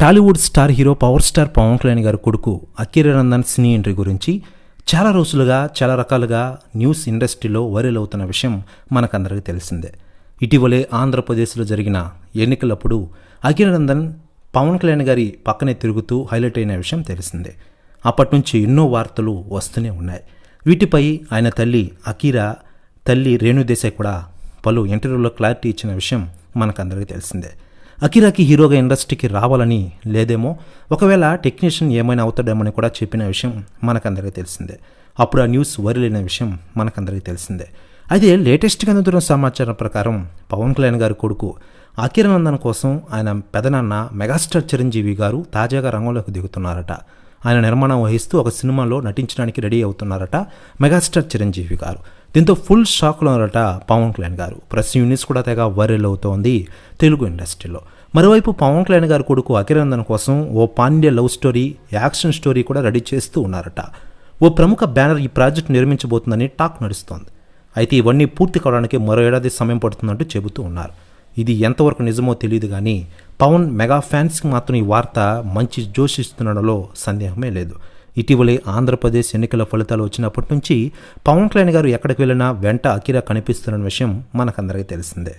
Tollywood star hero power star Pawan Kalyan గారి కొడుకు అకిరానందన్ సినీ entry గురించి చాలా రోజులుగా చాలా రకాలుగా న్యూస్ ఇండస్ట్రీలో వైరల్ అవుతున్న విషయం మనకందరికీ తెలిసిందే. ఇటీవలే ఆంధ్రప్రదేశ్లో జరిగిన ఎన్నికలప్పుడు అకిరానందన్ పవన్ కళ్యాణ్ గారి పక్కనే తిరుగుతూ హైలైట్ అయిన విషయం తెలిసిందే. అప్పటి నుంచి ఎన్నో వార్తలు వస్తూనే ఉన్నాయి. వీటిపై ఆయన తల్లి అకీరా తల్లి రేణుదేశాయ్ కూడా పలు ఇంటర్వ్యూలో క్లారిటీ ఇచ్చిన విషయం మనకందరికీ తెలిసిందే. అకిరాకి హీరోగా ఇండస్ట్రీకి రావాలని లేదేమో. ఒకవేళ టెక్నీషియన్ ఏమైనా అవుతాడేమని కూడా చెప్పిన విషయం మనకందరికీ తెలిసిందే. అప్పుడు ఆ న్యూస్ వైరల్ విషయం మనకందరికీ తెలిసిందే. అయితే లేటెస్ట్గా అందుతున్న సమాచారం ప్రకారం పవన్ కళ్యాణ్ గారి కొడుకు అకిరానందన్ కోసం ఆయన పెదనాన్న మెగాస్టార్ చిరంజీవి గారు తాజాగా రంగంలోకి దిగుతున్నారట. ఆయన నిర్మాణం వహిస్తూ ఒక సినిమాలో నటించడానికి రెడీ అవుతున్నారట మెగాస్టార్ చిరంజీవి గారు. దీంతో ఫుల్ షాక్లో ఉన్నారట పవన్ కళ్యాణ్ గారు. ప్రెస్ యూనిట్స్ కూడా తెగ వైరల్ అవుతోంది తెలుగు ఇండస్ట్రీలో. మరోవైపు పవన్ కళ్యాణ్ గారి కొడుకు అకిరందన్ కోసం ఓ పాండ్య లవ్ స్టోరీ యాక్షన్ స్టోరీ కూడా రెడీ చేస్తూ ఉన్నారట. ఓ ప్రముఖ బ్యానర్ ఈ ప్రాజెక్ట్ నిర్మించబోతుందని టాక్ నడుస్తోంది. అయితే ఇవన్నీ పూర్తి కావడానికి మరో ఏడాది సమయం పడుతుందంటూ చెబుతూ ఉన్నారు. ఇది ఎంతవరకు నిజమో తెలియదు కానీ పవన్ మెగా ఫ్యాన్స్కి మాత్రం ఈ వార్త మంచి జోష్ ఇస్తుండడంలో సందేహమే లేదు. ఇటీవలే ఆంధ్రప్రదేశ్ ఎన్నికల ఫలితాలు వచ్చినప్పటి నుంచి పవన్ కళ్యాణ్ గారు ఎక్కడికి వెళ్ళినా వెంట అకిరా కనిపిస్తున్న విషయం మనకందరికీ తెలిసిందే.